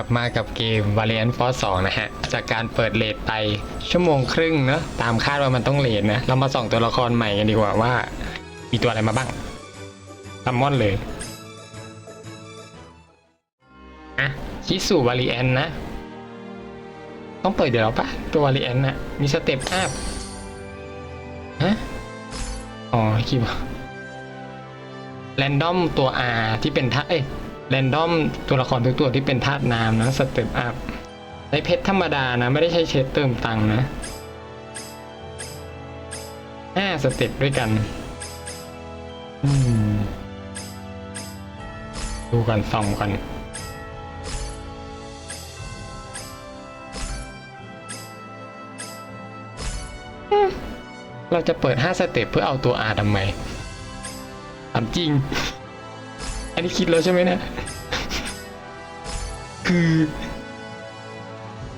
กลับมากับเกม Valiant Force 2 นะฮะ จากการเปิดเลทไปชั่วโมงครึ่งเนอะตามคาดว่ามันต้องเลทนะ เรามาส่องตัวละครใหม่กันดีกว่าว่า มีตัวอะไรมาบ้างซัมมอนเลยอะชิสุวาลีแอนนะ ต้องเปิดเดี๋ยวปะตัววาลีแอนนะมีสเต็ปอัพฮะอ๋อคิดว่าแรนดอมตัว R ที่เป็นท่าเอ้ย แรนดอมตัวละครทุกตัวที่เป็นธาตุน้ำนะสเต็ปอัพในเพชรธรรมดานะ ไม่ได้ใช้เชดเติมตังนะห้าสเต็ปด้วยกันดูกันส่องกันเราจะเปิด 5 สเต็ปเพื่อเอาตัว R ทำไมถาจริง อันนี้คิดแล้วใช่ไหมเนะคือ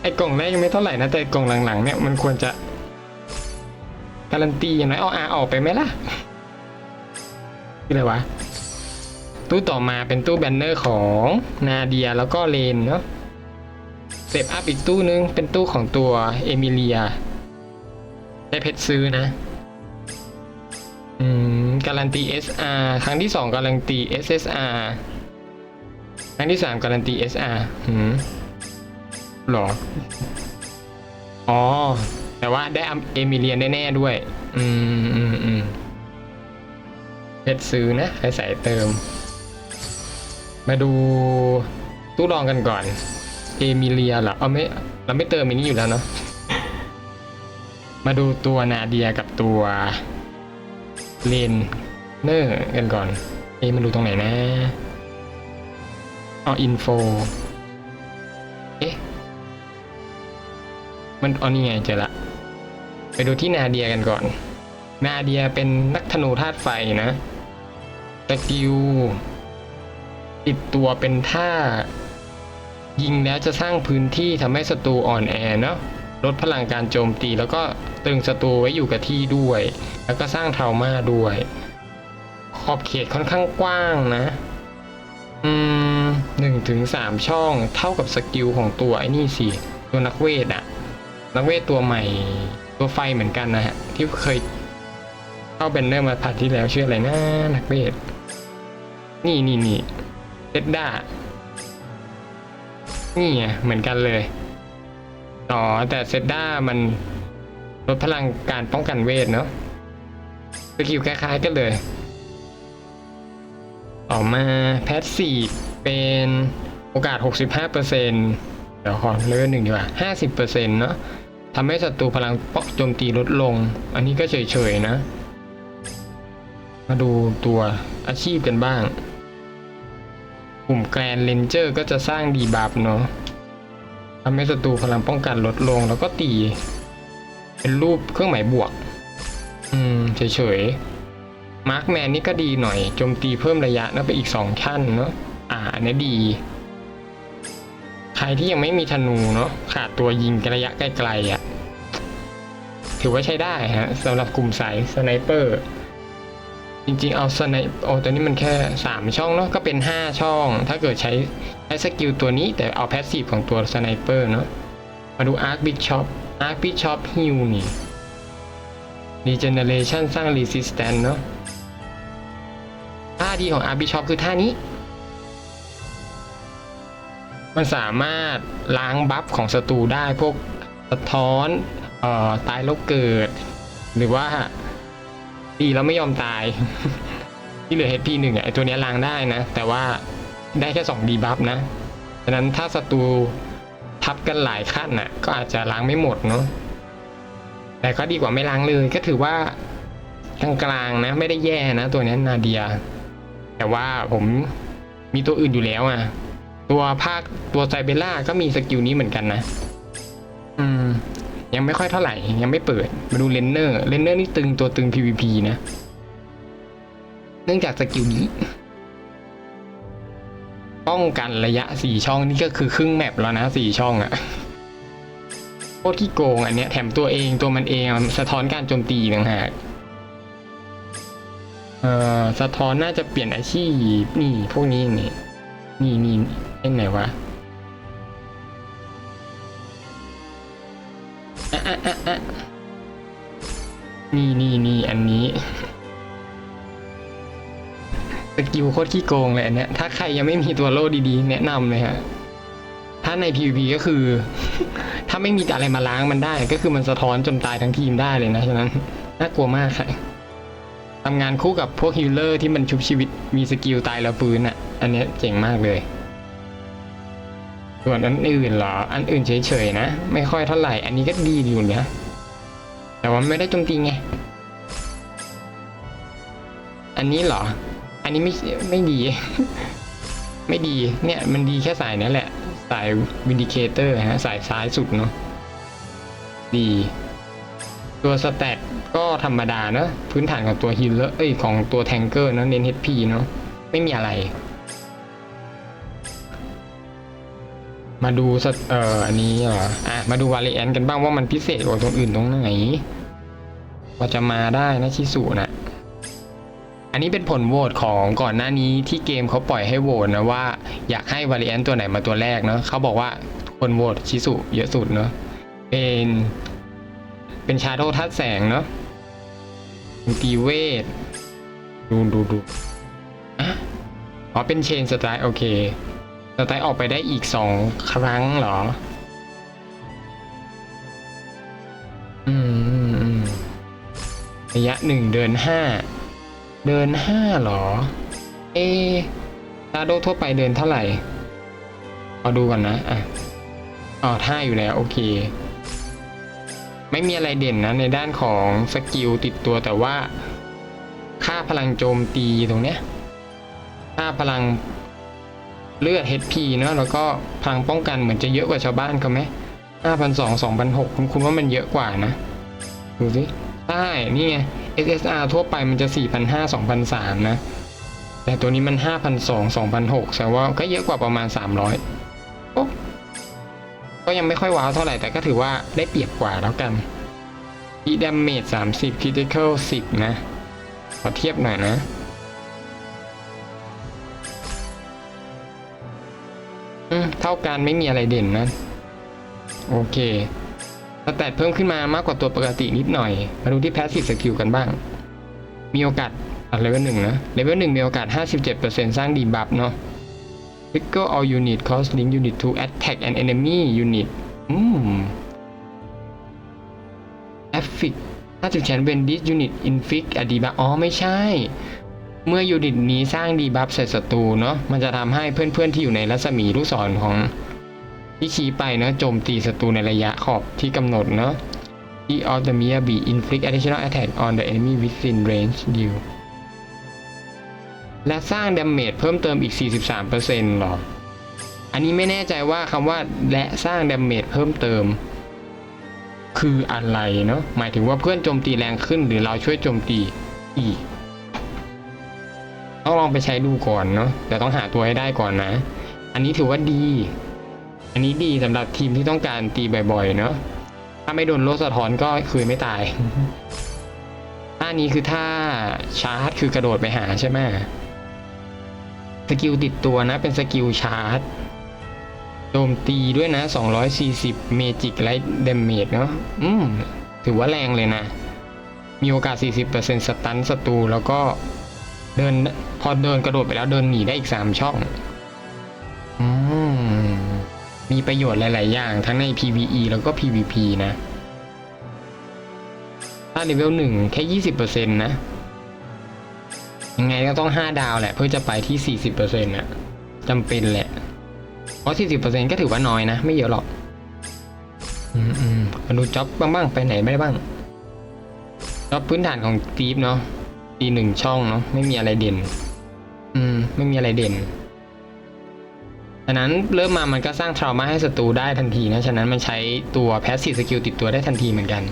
ไอ้กล่องแรกยังไม่เท่าไหร่นะ แต่กล่องหลังๆเนี่ยมันควรจะ การันตีอย่างน้อยเอา R ออกไปไหมล่ะคืออะไรวะ ตู้ต่อมาเป็นตู้แบนเนอร์ของนาเดียแล้วก็เลนเนาะเสพอัพอีกตู้นึง เป็นตู้ของตัวเอมิเลีย ได้เพชรซื้อนะ การันตี SR ครั้งที่ 2 การันตี SSR ครั้งที่ 3 การันตี SR หืมหรอ อ๋อ แต่ว่าได้เอมิเลียแน่ๆด้วย อืมอืมอืมเพชรซื้อนะใครใส่เติม มาดูตู้รองกันก่อน เอมิเลียเหรอ เอาไม่ เราไม่เติมอันนี้อยู่แล้วเนาะ มาดูตัวนาเดียกับตัวเลน เนอร์กันก่อน เอะมาดูตรงไหนนะอ๋ออินโฟเอ๊ะ มันอ๋อนี่ไงเจอละ ไปดูที่นาเดียกันก่อน นาเดียเป็นนักธนูธาตุไฟนะสกิลติดตัวเป็นท่า ยิงแล้วจะสร้างพื้นที่ทำให้ศัตรูอ่อนแอเนาะลดพลังการโจมตีแล้วก็ตึงศัตรูไว้อยู่กับที่ด้วย แล้วก็สร้างเทามาด้วย ขอบเขตค่อนข้างกว้างนะ อืมหนึ่งถึงสามช่องเท่ากับสกิลของตัวไอ้นี่สิตัวนักเวทอะนักเวทตัวใหม่ตัวไฟเหมือนกันนะฮะ ที่เคยเข้าแบนเนอร์มาผัดที่แล้วชื่ออะไรนะนักเวท นี่นี่นี่เซดด้านี่ไงเหมือนกันเลยอ๋อแต่เซดด้ามันลดพลังการป้องกันเวทเนาะสกิลคล้ายๆกันเลย ต่อมาแพทซีฟเป็นโอกาส 65%เดี๋ยวขอเลเวลหนึ่งดีกว่า 50%เนาะทำให้ศัตรูพลังป้องโจมตีลดลง อันนี้ก็เฉยๆนะ มาดูตัวอาชีพกันบ้าง กลุ่มแกรนเลนเจอร์ก็จะสร้างดีบัฟเนาะทำให้ศัตรูพลังป้องกันลดลงแล้วก็ตี เป็นรูปเครื่องหมายบวก อืมเฉยๆ มาร์คแมนนี่ก็ดีหน่อยโจมตีเพิ่มระยะนะไปอีกสองขั้นเนาะอ่าอันนี้ดี ใครที่ยังไม่มีธนูเนาะขาดตัวยิงระยะไกลๆอะ่ะ ถือว่าใช้ได้ฮะสำหรับกลุ่มสายสไนเปอร์จริงๆเอาสไนโอตัวนี้มันแค่ 3 ช่องเนาะก็เป็น 5 ช่อง ถ้าเกิดใช้ใช้สกิลตัวนี้แต่เอาแพสซีฟของตัวสไนเปอร์เนาะมาดูอาร์คบิชอปอาร์คบิชอปฮิวนี่ Regeneration สร้าง Resistance เนาะ ท่าดีของอาร์บิชอปคือท่านี้ มันสามารถล้างบัฟของศัตรูได้พวกสะท้อนเอ่อตายแล้วเกิด หรือว่าดีแล้วไม่ยอมตาย ที่เหลือ HP หนึ่งไอตัวนี้ล้างได้นะ แต่ว่าได้แค่2ดีบัฟนะฉะนั้นถ้าศัตรูทับกันหลายขั้นน่ะ ก็อาจจะล้างไม่หมดเนาะแต่ก็ดีกว่าไม่ล้างเลยก็ถือว่ากลางๆนะ ไม่ได้แย่นะ ตัวนี้นาเดีย แต่ว่าผมมีตัวอื่นอยู่แล้วอะ ตัวภาคตัวไซเบล่าก็มีสกิลนี้เหมือนกันนะ อืม ยังไม่ค่อยเท่าไหร่ ยังไม่เปิด มาดูเลนเนอร์เลนเนอร์นี่ตึงตัวตึง PVP นะ เนื่องจากสกิลนี้ ป้องกันระยะสี่ช่องนี่ก็คือครึ่งแมปแล้วนะสี่ช่องอะโคตรขี้โกงอันเนี้ยแถมตัวเองตัวมันเองสะท้อนการโจมตีต่างหาก เอ่อสะท้อนน่าจะเปลี่ยนอาชีพนี่พวกนี้นี่นี่นี่ไหนวะอะอะอะอะนี่นี่นี่อันนี้สกิลโคตรขี้โกงเลยอันเนี้ยถ้าใครยังไม่มีตัวโล่ดีๆ แนะนำเลยฮะถ้าใน PVP ก็คือ ถ้าไม่มีอะไรมาล้างมันได้ ก็คือมันสะท้อนจนตายทั้งทีมได้เลยนะฉะนั้นน่ากลัวมากค่ะ ทำงานคู่กับพวกฮิลเลอร์ที่มันชุบชีวิตมีสกิลตายแล้วฟื้นอะ อันนี้เจ๋งมากเลย ส่วนอันอื่นเหรอ อันอื่นเฉยๆนะ ไม่ค่อยเท่าไหร่ อันนี้ก็ดีอยู่นะ แต่ว่าไม่ได้จมตีไง อันนี้เหรอ อันนี้ไม่ไม่ดี ไม่ดี เนี่ยมันดีแค่สายนี้แหละ สายวินดิเคเตอร์ฮะ สายซ้ายสุดเนาะ ดี ตัวสแตทก็ธรรมดาเนอะพื้นฐานของตัวฮิลเลอร์เอ้ยของตัวแทงเกอร์เนอะเน้น HP เนาะไม่มีอะไร มาดูสเอ่ออันนี้เหรออะมาดูวาเลนกันบ้างว่ามันพิเศษกว่าตัวอื่นตรงไหนว่าจะมาได้นะชิสุนะอันนี้เป็นผลโหวตของก่อนหน้านี้ที่เกมเขาปล่อยให้โหวตนะว่าอยากให้วาเลนตัวไหนมาตัวแรกเนาะเขาบอกว่าคนโหวตชิสุเยอะสุดเนาะเป็น เป็นชาโดทัดแสงเนาะตีเวท ดูดูดูอะอ๋อเป็นเชนสไตล์โอเค สไตล์ออกไปได้อีกสองครั้งเหรออืมอืมอืมระยะหนึ่งเดินห้า เดินห้าเหรอ เอชาโดทั่วไปเดินเท่าไหร่เอาดูก่อนนะ อะอ๋อท่าอยู่แล้ว โอเค ไม่มีอะไรเด่นนะในด้านของสกิลติดตัวแต่ว่า ค่าพลังโจมตีตรงเนี้ย ค่าพลังเลือด HP เนอะแล้วก็พลังป้องกันเหมือนจะเยอะกว่าชาวบ้านเขาไหม5,200 2,600คุณคุณว่ามันเยอะกว่านะ ดูสิใช่นี่ไง SSR ทั่วไปมันจะ 4,500 2,300 นะ แต่ตัวนี้มัน 5,200 2,600แสดงว่าก็เยอะกว่าประมาณ 300โอ้ ก็ยังไม่ค่อยว้าวเท่าไหร่แต่ก็ถือว่าได้เปรียบกว่าแล้วกันอีดามเมจ30 Critical 10นะ ขอเทียบหน่อยนะอืมเท่ากันไม่มีอะไรเด่นนะ โอเคสแตทเพิ่มขึ้นมามากกว่าตัวปกตินิดหน่อย มาดูที่แพสซีฟสกิลกันบ้าง มีโอกาสอะเลเวลหนึ่งนะ เลเวลหนึ่งมีโอกาส 57%สร้างดีบัฟเนาะ Trigger all unit cause link unit to attack an enemy unit อืม Affix 50 chance when this unit inflict a debuff อ๋อ ไม่ใช่ เมื่อยูนิตนี้สร้างดีบัฟใส่ศัตรูเนาะ มันจะทำให้เพื่อนๆที่อยู่ในรัศมีลูกศรของที่ชี้ไปเนาะโจมตีศัตรูในระยะขอบที่กำหนดเนาะ e of the mere be inflict additional attack on the enemy within range deal และสร้างดาเมจเพิ่มเติมอีก 43%หรอ อันนี้ไม่แน่ใจว่าคำว่าและสร้างดาเมจเพิ่มเติม คืออะไรเนาะหมายถึงว่าเพื่อนโจมตีแรงขึ้นหรือเราช่วยโจมตีอีกต้องลองไปใช้ดูก่อนเนาะแต่ต้องหาตัวให้ได้ก่อนนะ อันนี้ถือว่าดี อันนี้ดีสำหรับทีมที่ต้องการตีบ่อยๆเนาะถ้าไม่โดนโลสะท้อนก็คือไม่ตายท่านี้คือท่าชาร์จคือกระโดดไปหาใช่ไหม สกิลติดตัวนะเป็นสกิลชาร์จโจมตีด้วยนะ 240 เมจิกไลท์เดเมจเนาะอืมถือว่าแรงเลยนะ มีโอกาส 40%สตันศัตรูแล้วก็เดินพอเดินกระโดดไปแล้วเดินหนีได้อีกสามช่องอืมมีประโยชน์หลาย ๆ อย่างทั้งใน PVE แล้วก็ PVP นะ ถ้าเลเวลหนึ่งแค่ยี่สิบเปอร์เซ็นต์นะ ยังไงก็ต้องห้าดาวแหละเพื่อจะไปที่สี่สิบเปอร์เซ็นต์นะจำเป็นแหละ เพราะสี่สิบเปอร์เซ็นต์ก็ถือว่าน้อยนะ ไม่เยอะหรอก อืมอืมมาดูจ็อบบ้างบ้างๆไปไหนไม่ได้บ้างจ็อบพื้นฐานของตีฟเนาะตีหนึ่งช่องเนาะไม่มีอะไรเด่น อืม ไม่มีอะไรเด่นฉะนั้นเริ่มมามันก็สร้างทรามาให้ศัตรูได้ทันทีนะ ฉะนั้นมันใช้ตัวแพสซีฟสกิลติดตัวได้ทันทีเหมือนกัน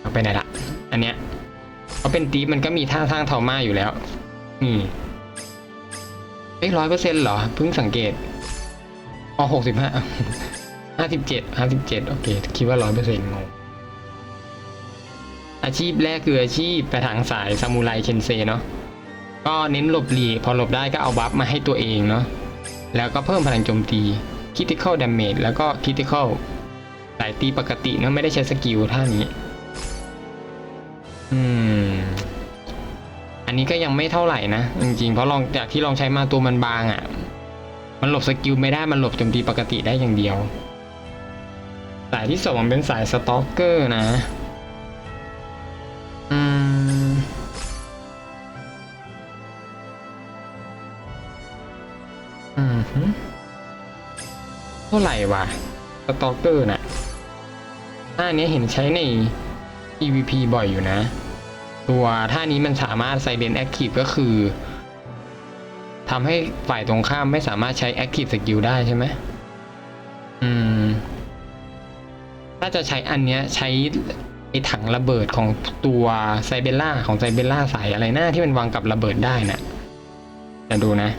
เอาไปไหนละ อันเนี้ย เพราะเป็นตีฟมันก็มีท่าสร้างทรามาอยู่แล้ว อืมเอ้ร้อยเปอร์เซ็นต์เหรอ เพิ่งสังเกตอ๋อหกสิบห้าห้าสิบเจ็ดห้าสิบเจ็ดโอเค คิดว่าร้อยเปอร์เซ็นต์งงอาชีพแรกคืออาชีพไปทางสายซามูไรเคนเซเนาะก็เน้นหลบหลีกพอหลบได้ก็เอาบัฟมาให้ตัวเองเนาะแล้วก็เพิ่มพลังโจมตี critical damage แล้วก็ critical สายตีปกติเนอะไม่ได้ใช้สกิลท่านี้ อืม อันนี้ก็ยังไม่เท่าไหร่นะ จริงๆ เพราะลองจากที่ลองใช้มาตัวมันบางอะ่ะ มันหลบสกิลไม่ได้ มันหลบโจมตีปกติได้อย่างเดียว สายที่สองเป็นสายสต็อกเกอร์นะ อืม อืมฮึเท่าไหร่วะ สต็อกเกอร์น่ะท่านี้เห็นใช้ใน PVP บ่อยอยู่นะ ตัวท่านี้มันสามารถไซเ e นแอคทีฟก็คือทำให้ฝ่ายตรงข้ามไม่สามารถใช้แอคทีฟสกิลได้ใช่ไหมอืม ถ้าจะใช้อันเนี้ยใช้ไอถังระเบิดของตัวไซเบล่าของไซเบล่าสายอะไรหน้าที่มันวางกับระเบิดได้น่ะจะดูนะ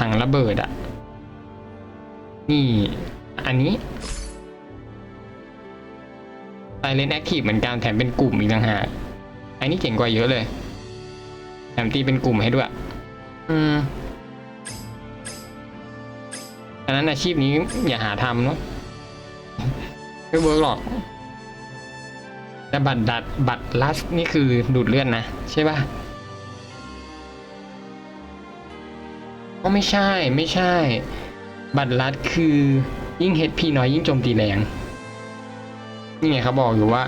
ถังระเบิดอะนี่ อันนี้ Silent Active เหมือนกันแถมเป็นกลุ่มอีกต่างหากอันนี้เจ๋งกว่าเยอะเลย แถมตีเป็นกลุ่มให้ด้วย อืมอันนั้นอาชีพนี้อย่าหาทำเนาะไม่เวิร์กหรอกแต่บัตรดัดบัตรลัสนี่คือดูดเลือดนะใช่ป่ะก็ไม่ใช่ไม่ใช่ บัตรลัดคือยิ่ง HP น้อยยิ่งโจมตีแรง นี่ไงเขาบอกอยู่ว่า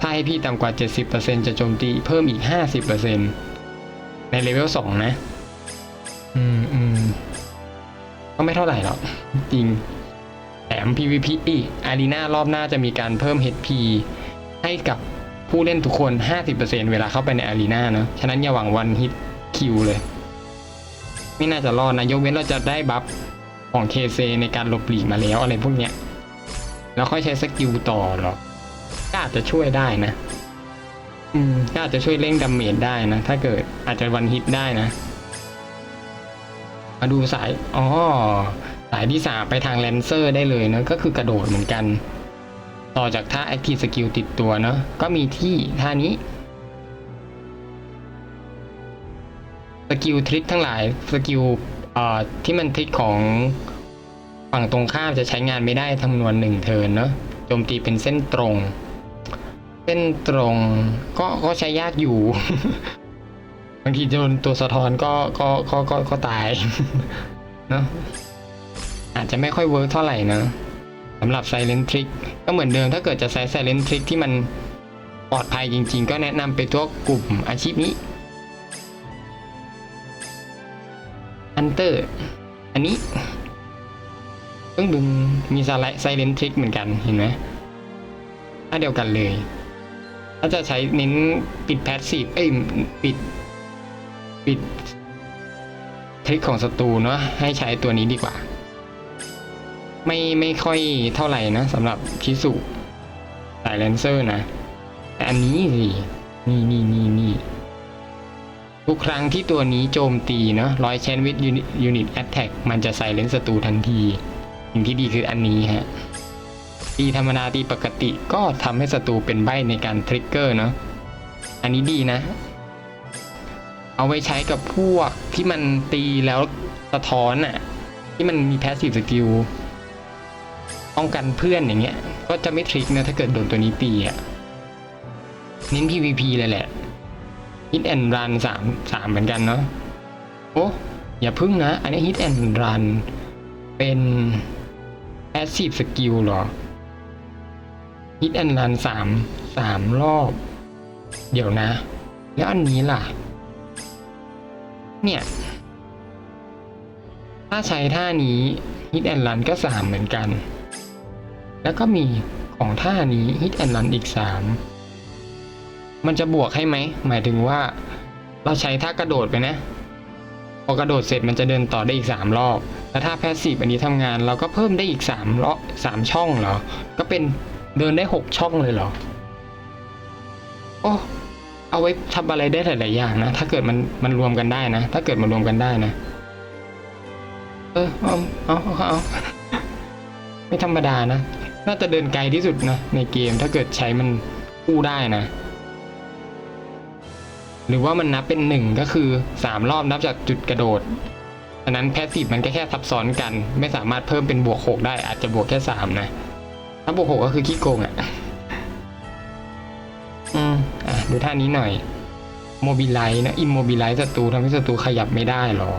ถ้าให้พี่ต่ำกว่า 70%จะโจมตีเพิ่มอีก 50%ในเลเวล2นะ อืมอืมก็ไม่เท่าไหร่หรอก จริง แถม PVP อีกอารีนารอบหน้าจะมีการเพิ่ม HP ให้กับผู้เล่นทุกคน 50%เวลาเข้าไปในอารีนาเนอะฉะนั้นอย่าหวังวันฮิตคิวเลย ไม่น่าจะรอดนะ ยกเว้นเราจะได้บัฟของเคเซในการหลบหลีกมาแล้วอะไรพวกเนี้ย แล้วค่อยใช้สกิลต่อหรอก็อาจจะช่วยได้นะ อืมก็อาจจะช่วยเร่งดาเมจได้นะ ถ้าเกิดอาจจะวันฮิตได้นะ มาดูสาย อ๋อ สายที่สามไปทางแลนเซอร์ได้เลยนะก็คือกระโดดเหมือนกัน ต่อจากท่า Active Skill ติดตัวเนาะ ก็มีที่ท่านี้สกิลทริคทั้งหลาย สกิลเอ่อที่มันทริคของ ฝั่งตรงข้ามจะใช้งานไม่ได้จำนวนหนึ่งเทิร์นเนาะโจมตีเป็นเส้นตรง เส้นตรงก็ก็ใช้ยากอยู่ บางทีโดนตัวสะท้อนก็ก็ก็ก็ก็ตายเนาะอาจจะไม่ค่อยเวิร์กเท่าไหร่นะสำหรับ Silent Trick ก็เหมือนเดิมถ้าเกิดจะใช้ Silent Trick ที่มันปลอดภัยจริง ๆ ก็แนะนำไปตัวกลุ่มอาชีพนี้ฮันเตอร์อันนี้ เพิ่งดึงมีสไลไซเลนทริกเหมือนกันเห็นไหมถ้าเดียวกันเลยถ้าจะใช้เน้นปิดแพสซีฟเอ้ยปิด ปิดทริคของศัตรูเนาะให้ใช้ตัวนี้ดีกว่า ไม่ไม่ค่อยเท่าไหร่นะสำหรับชิสุสายเลนเซอร์นะ แต่อันนี้สินี่นี่นี่นี่ทุกครั้งที่ตัวนี้โจมตีเนาะร้อยเชนวิดยูนิตแอตแทกมันจะใส่เลนศัตรูทันที สิ่งที่ดีคืออันนี้ฮะตีธรรมดาตีปกติก็ทำให้ศัตรูเป็นใบในการทริกเกอร์เนาะอันนี้ดีนะ เอาไว้ใช้กับพวกที่มันตีแล้วสะท้อนอะที่มันมีแพสซีฟสกิลป้องกันเพื่อนอย่างเงี้ย ก็จะไม่ทริกนะถ้าเกิดโดนตัวนี้ตีอะเน้น PVP เลยแหละ hit and run สามสามเหมือนกันเนาะโอ้อย่าพึ่งนะ อันนี้ hit and run เป็น passive skill เหรอ hit and run สามสามรอบ เดี๋ยวนะ แล้วอันนี้ล่ะ เนี่ย ถ้าใช้ท่านี้ hit and run ก็สามเหมือนกัน แล้วก็มีของท่านี้ hit and run อีกสามมันจะบวกให้ไหม หมายถึงว่า เราใช้ท่ากระโดดไปนะ พอกระโดดเสร็จมันจะเดินต่อได้อีกสามรอบ แล้วถ้าแพสซีฟอันนี้ทำงานเราก็เพิ่มได้อีกสามรอบสามช่องเหรอ ก็เป็นเดินได้หกช่องเลยเหรอ โอ้เอาไว้ทำอะไรได้หลาย ๆ อย่างนะ ถ้าเกิดมันมันรวมกันได้นะ ถ้าเกิดมันรวมกันได้นะ เออเอาเอาเอาเอาไม่ธรรมดานะ น่าจะเดินไกลที่สุดนะในเกมถ้าเกิดใช้มันคู่ได้นะ หรือว่ามันนับเป็นหนึ่งก็คือสามรอบนับจากจุดกระโดดอันนั้นแพสซีฟมันก็แค่ซับซ้อนกัน ไม่สามารถเพิ่มเป็นบวกหกได้อาจจะบวกแค่สามนะ ถ้าบวกหกก็คือขี้โกงอะอืมอะดูท่านี้หน่อยโมบิไลซ์นะอิมโมบิไลซ์ศัตรูทำให้ศัตรูขยับไม่ได้หรอ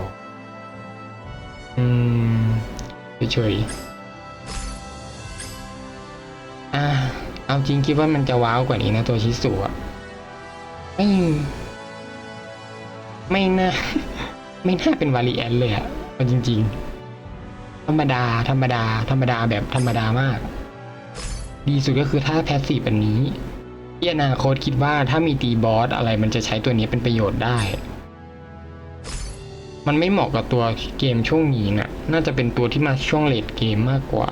อืมเฉยๆอะเอาจริงคิดว่ามันจะว้าวกว่านี้นะตัวชิสุอะไม่ ไม่น่าไม่น่าเป็นวารีแอนเลยอะเอาจริง ๆ ธรรมดา ธรรมดา ธรรมดาแบบธรรมดามาก ดีสุดก็คือถ้าแพสซีฟอันนี้ที่อนาคตคิดว่าถ้ามีตีบอสอะไรมันจะใช้ตัวนี้เป็นประโยชน์ได้ มันไม่เหมาะกับตัวเกมช่วงนี้นะ่ะ น่าจะเป็นตัวที่มาช่วงเลดเกมมากกว่า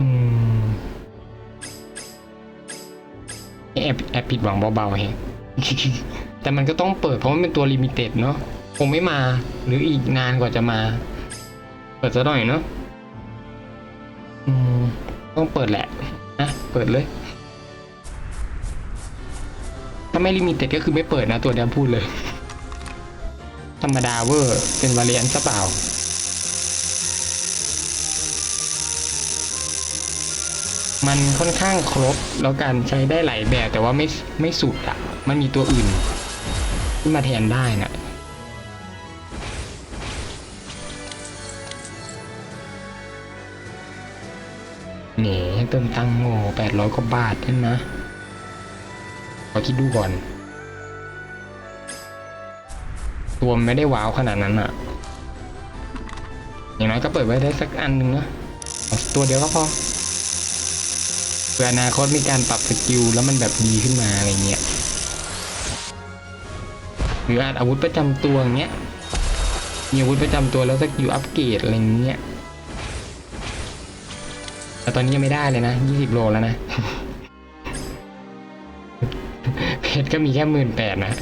อืมแอบแอบผิดหวังเบาๆเฮะ แต่มันก็ต้องเปิดเพราะมันเป็นตัวลิมิเต็ดเนาะคงไม่มาหรืออีกนานกว่าจะมา เปิดซะหน่อยเนาะต้องเปิดแหละนะเปิดเลย ถ้าไม่ลิมิเต็ดก็คือไม่เปิดนะตัวเดียวพูดเลย ธรรมดาเวอร์เป็นวาเรียนซะเปล่ามันค่อนข้างครบแล้วการใช้ได้หลายแบบแต่ว่าไม่ไม่สุดอะมันมีตัวอื่น ที่มาแทนได้นะเนี่ยให้เติมตังโง่แปดร้อยกว่าบาทนั่นนะขอคิดดูก่อน ตัวมไม่ได้ว้าวขนาดนั้นอะอย่างน้อยก็เปิดไว้ได้สักอันหนึ่งนะตัวเดียวก็พอเพื่ออนาคตมีการปรับสกิลแล้วมันแบบดีขึ้นมาอะไรเงี้ย หรืออาจอาวุธประจำตัวอย่างเงี้ยมีอาวุธประจำตัวแล้วสกิลอัปเกรดอะไรเงี้ยแต่ตอนนี้ยังไม่ได้เลยนะยี่สิบโลแล้วนะเพชรก็มีแค่หมื่นแปดนะ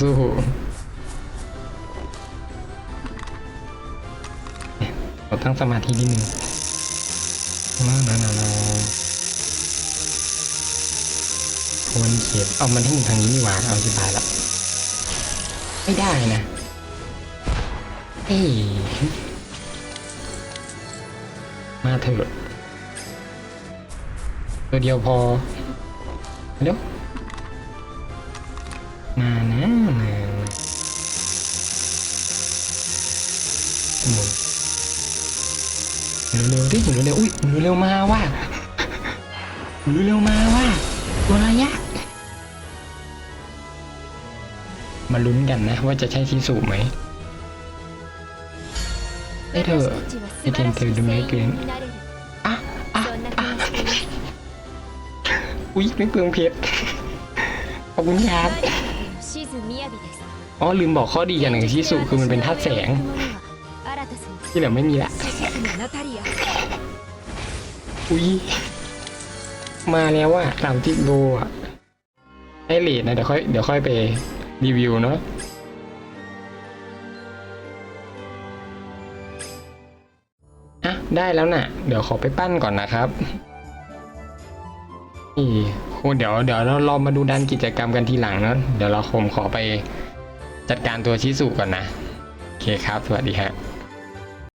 สู้ๆเราตั้งสมาธินิดนึงนานานานาทวนเขียนเอามันให้มึงทางนี้นี่หว่าเอาสิบายละ ไม่ได้นะเอ้ยมาเถอะตัวเดียวพอเร็วมานะมาหมุนเร็วๆดิหมุนเร็วๆอุ้ยหมุนเร็วมาว่ะหมุนเร็วมาว่ะตัวอะไรยะาลุ้นกันนะ ว่าจะใช่ชิสุไหมไอ้เธอไอเทนเธอดูไม่เกินอะอะอะอุ้ยไม่เปลืองเพชรขอบคุณครับอ๋อลืมบอกข้อดีอย่างหนึ่งชิสุคือมันเป็นธาตุแสง ที่เหลือไม่มีละอุ้ยมาแล้วว่าสามสิบโลอะได้เหรียนะเดี๋ยวค่อยเดี๋ยวค่อยไป รีวิวเนาะอะได้แล้วน่ะ เดี๋ยวขอไปปั้นก่อนนะครับนี่คเดี๋ยวเดี๋ยวเราเรามาดูด้านกิจกรรมกันทีหลังเนาะเดี๋ยวเราคมขอไปจัดการตัวชิสุก่อนนะ โอเคครับ สวัสดีฮะ